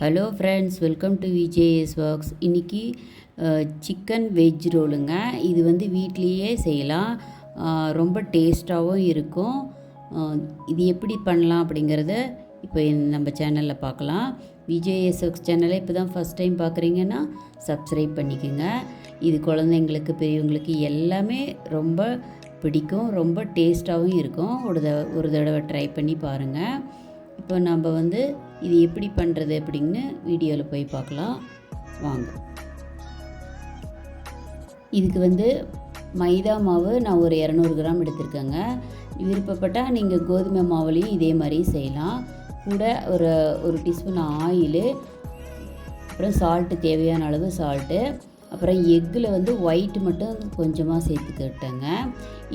Hello friends welcome to VJS works இன்றைக்கி chicken veg ரோலுங்க. இது வந்து வீட்லேயே செய்யலாம். ரொம்ப டேஸ்ட்டாகவும் இருக்கும். இது எப்படி பண்ணலாம் அப்படிங்கிறத இப்போ நம்ம சேனலில் பார்க்கலாம். விஜேஎஸ் ஒர்க்ஸ் சேனலை இப்போ தான் ஃபஸ்ட் டைம் பார்க்குறீங்கன்னா சப்ஸ்கிரைப் பண்ணிக்கோங்க. இது குழந்தைங்களுக்கு பெரியவங்களுக்கு எல்லாமே ரொம்ப பிடிக்கும். ரொம்ப டேஸ்ட்டாகவும் இருக்கும். ஒரு தடவை ஒரு தடவை ட்ரை பண்ணி பாருங்கள் இப்போ நம்ம வந்து இது எப்படி பண்ணுறது அப்படின்னு வீடியோவில் போய் பார்க்கலாம். வாங்க. இதுக்கு வந்து மைதா மாவு நான் ஒரு இரநூறு கிராம் எடுத்திருக்கேங்க. விருப்பப்பட்டால் நீங்கள் கோதுமை மாவுலேயும் இதே மாதிரி செய்யலாம். கூட ஒரு ஒரு டீஸ்பூன் ஆயிலு அப்புறம் சால்ட்டு தேவையான அளவு சால்ட்டு அப்புறம் எக்கில் வந்து ஒயிட் மட்டும் கொஞ்சமாக சேர்த்துக்கிட்டேங்க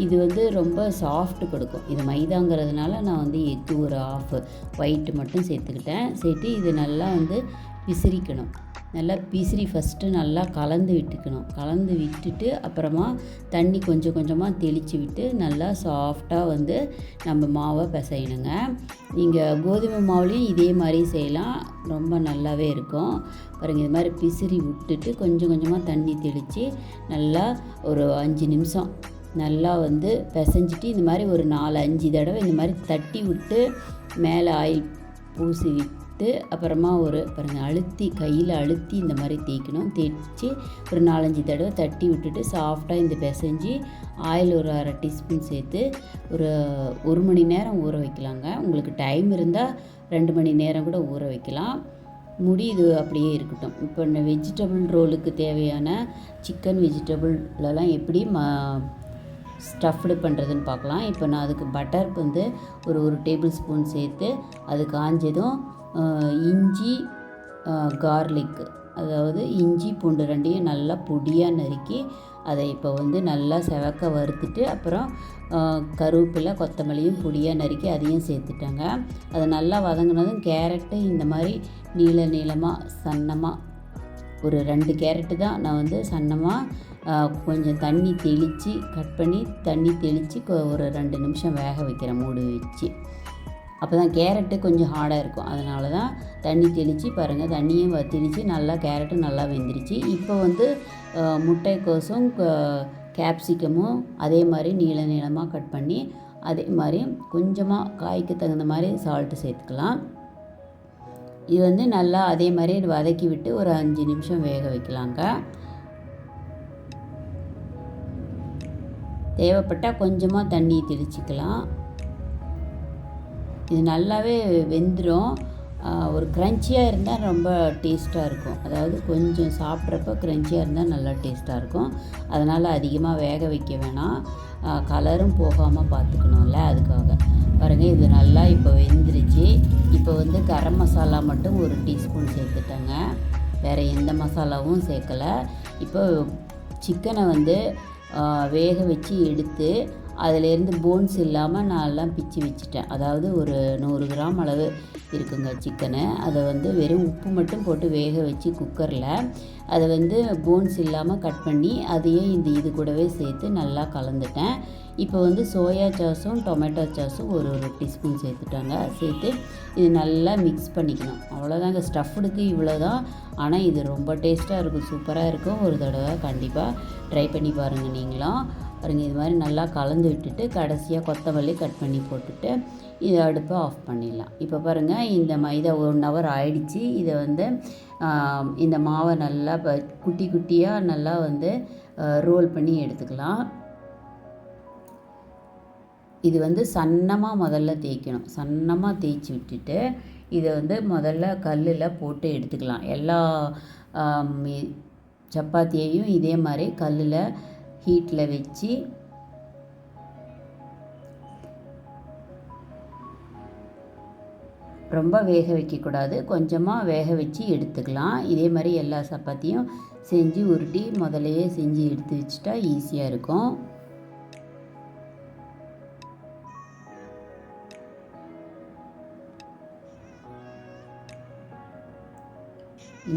இது வந்து ரொம்ப சாஃப்ட் கொடுக்கும். இது மைதாங்கிறதுனால நான் வந்து எக்கு ஒரு ஆஃப் ஒயிட் மட்டும் சேர்த்துக்கிட்டேன். சேர்த்து இது நல்லா வந்து விசிறிக்கணும். நல்லா பிசிறி ஃபஸ்ட்டு நல்லா கலந்து விட்டுக்கணும். கலந்து விட்டுட்டு அப்புறமா தண்ணி கொஞ்சம் கொஞ்சமாக தெளித்து விட்டு நல்லா சாஃப்டாக வந்து நம்ம மாவை பிசையணுங்க. நீங்கள் கோதுமை மாவுலேயும் இதே மாதிரி செய்யலாம். ரொம்ப நல்லாவே இருக்கும். பாருங்கள் இது மாதிரி பிசிறி விட்டுட்டு கொஞ்சம் கொஞ்சமாக தண்ணி தெளித்து நல்லா ஒரு அஞ்சு நிமிஷம் நல்லா வந்து பிசைஞ்சிட்டு இந்த மாதிரி ஒரு நாலு அஞ்சு தடவை இந்த மாதிரி தட்டி விட்டு மேலே ஆயில் பூசி விட்டு அப்புறமா ஒரு பாருங்கள் அழுத்தி கையில் அழுத்தி இந்த மாதிரி தேய்க்கணும். தேய்ச்சி ஒரு நாலஞ்சு தடவை தட்டி விட்டுட்டு சாஃப்டாக இந்த பிசைஞ்சு ஆயில் ஒரு அரை டீஸ்பூன் சேர்த்து ஒரு ஒரு மணி நேரம் ஊற வைக்கலாங்க. உங்களுக்கு டைம் இருந்தால் ரெண்டு மணி நேரம் கூட ஊற வைக்கலாம். முடி இது அப்படியே இருக்கட்டும். இப்போ இந்த வெஜிடபிள் ரோலுக்கு தேவையான சிக்கன் வெஜிடபிள்லலாம் எப்படி ம ஸ்டஃப்டு பண்ணுறதுன்னு பார்க்கலாம். இப்போ நான் அதுக்கு பட்டர் வந்து ஒரு ஒரு டேபிள் ஸ்பூன் சேர்த்து அது காஞ்சதும் இஞ்சி கார்லிக் அதாவது இஞ்சி பூண்டு ரெண்டையும் நல்லா பொடியாக நறுக்கி அதை இப்போ வந்து நல்லா செவக்க வறுத்துட்டு அப்புறம் கருவேப்பிலை கொத்தமல்லியும் பொடியாக நறுக்கி அதையும் சேர்த்துட்டேங்க. அது நல்லா வதங்கினதும் கேரட்டு இந்த மாதிரி நீள நீளமாக சன்னமாக ஒரு ரெண்டு கேரட்டு தான் நான் வந்து சன்னமாக கொஞ்சம் தண்ணி தெளித்து கட் பண்ணி தண்ணி தெளித்து ஒரு ரெண்டு நிமிஷம் வேக வைக்கிறேன் மூடி வச்சு. அப்போ தான் கேரட்டு கொஞ்சம் ஹார்டாக இருக்கும். அதனால தான் தண்ணி தெளித்து பாருங்கள் தண்ணியும் வ- தெளித்து நல்லா கேரட்டும் நல்லா வெந்துருச்சு. இப்போ வந்து முட்டைக்கோசும் கேப்சிக்கமும் அதே மாதிரி நீள நீளமாக கட் பண்ணி அதே மாதிரி கொஞ்சமாக காய்க்கு தகுந்த மாதிரி சால்ட்டு சேர்த்துக்கலாம். இது வந்து நல்லா அதே மாதிரி வதக்கி விட்டு ஒரு அஞ்சு நிமிஷம் வேக வைக்கலாங்க. தேவைப்பட்டால் கொஞ்சமாக தண்ணி தெளிச்சிக்கலாம். இது நல்லாவே வெந்துடும் ஒரு க்ரன்ச்சியாக இருந்தால் ரொம்ப டேஸ்ட்டாக இருக்கும். அதாவது கொஞ்சம் சாப்பிட்றப்ப க்ரன்ச்சியாக இருந்தால் நல்லா டேஸ்ட்டாக இருக்கும். அதனால் அதிகமாக வேக வைக்க வேணாம். கலரும் போகாமல் பார்த்துக்கணும்ல அதுக்காக. பாருங்கள் இது நல்லா இப்போ வெந்துருச்சு. இப்போ வந்து கரம் மசாலா மட்டும் ஒரு டீஸ்பூன் சேர்த்துட்டேங்க. வேறு எந்த மசாலாவும் சேர்க்கலை. இப்போ சிக்கனை வந்து வேக வச்சு எடுத்து அதிலேருந்து போன்ஸ் இல்லாமல் நான் எல்லாம் பிச்சு வச்சுட்டேன். அதாவது ஒரு நூறு கிராம் அளவு இருக்குங்க சிக்கனு அதை வந்து வெறும் உப்பு மட்டும் போட்டு வேக வச்சு குக்கரில் அதை வந்து போன்ஸ் இல்லாமல் கட் பண்ணி அதையே இந்த இது கூடவே சேர்த்து நல்லா கலந்துட்டேன். இப்போ வந்து சோயா சாஸும் டொமேட்டோ சாஸும் ஒரு ஒரு டீஸ்பூன் சேர்த்துட்டாங்க. சேர்த்து இது நல்லா மிக்ஸ் பண்ணிக்கணும். அவ்வளோதாங்க. ஸ்டஃப்டுக்கு இவ்வளோ தான் ஆனால் இது ரொம்ப டேஸ்ட்டாக இருக்கும். சூப்பராக இருக்கும். ஒரு தடவை கண்டிப்பாக ட்ரை பண்ணி பாருங்கள் நீங்களும். பாருங்கள் இது மாதிரி நல்லா கலந்து விட்டுட்டு கடைசியாக கொத்தமல்லி கட் பண்ணி போட்டுட்டு இதை அடுப்பை ஆஃப் பண்ணிடலாம். இப்போ பாருங்கள் இந்த மைதா ஒன் ஹவர் ஆயிடுச்சு. இதை வந்து இந்த மாவை நல்லா குட்டி குட்டியாக நல்லா வந்து ரோல் பண்ணி எடுத்துக்கலாம். இது வந்து சன்னமாக முதல்ல தேய்க்கணும். சன்னமாக தேய்ச்சி விட்டுட்டு இதை வந்து முதல்ல கல்லில் போட்டு எடுத்துக்கலாம். எல்லா சப்பாத்தியையும் இதே மாதிரி கல்லில் ஹீட்டில் வச்சு ரொம்ப வேக வைக்கக்கூடாது. கொஞ்சமாக வேக வச்சு எடுத்துக்கலாம். இதே மாதிரி எல்லா சப்பாத்தியும் செஞ்சு உருட்டி முதலையே செஞ்சு எடுத்து வச்சுட்டா ஈஸியாக இருக்கும்.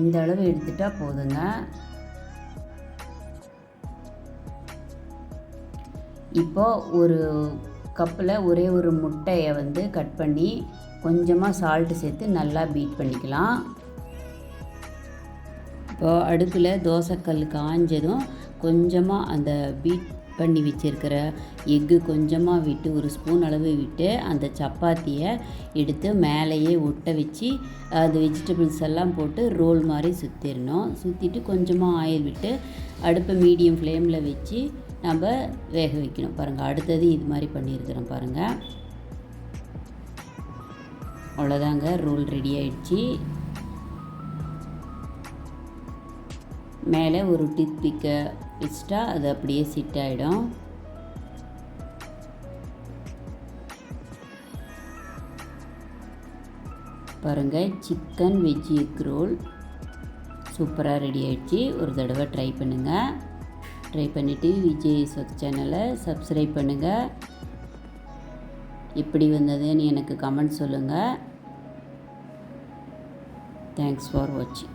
இந்த அளவு எடுத்துட்டா போதுங்க. இப்போ ஒரு கப்பில் ஒரே ஒரு முட்டையை வந்து கட் பண்ணி கொஞ்சமாக சால்ட்டு சேர்த்து நல்லா பீட் பண்ணிக்கலாம். இப்போ அடுப்பில் தோசைக்கல் காஞ்சதும் கொஞ்சமாக அந்த பீட் பண்ணி வச்சுருக்கிற எக்கு கொஞ்சமாக விட்டு ஒரு ஸ்பூன் அளவு விட்டு அந்த சப்பாத்தியை எடுத்து மேலேயே ஒட்ட வச்சு அது வெஜிடபிள்ஸ் எல்லாம் போட்டு ரோல் மாதிரி சுற்றிடணும் சுற்றிட்டு கொஞ்சமாக ஆயில் விட்டு அடுப்பை மீடியம் ஃப்ளேமில் வச்சு நம்ம வேக வைக்கணும் பாருங்கள் அடுத்தது இது மாதிரி பண்ணியிருக்கிறோம் பாருங்கள் அவ்வளோதாங்க ரோல் ரெடி ஆயிடுச்சு. மேலே ஒரு டித் பிக்கை வச்சுட்டா அது அப்படியே சிட் ஆகிடும் பாருங்கள் சிக்கன் வெஜ் எக் ரோல் சூப்பராக ரெடி ஆகிடுச்சு ஒரு தடவை ட்ரை பண்ணுங்கள் ட்ரை பண்ணிவிட்டு விஜய் சொத் சேனலை சப்ஸ்கிரைப் பண்ணுங்கள் எப்படி வந்ததுன்னு எனக்கு கமெண்ட் சொல்லுங்கள் தேங்க்ஸ் ஃபார் வாட்சிங்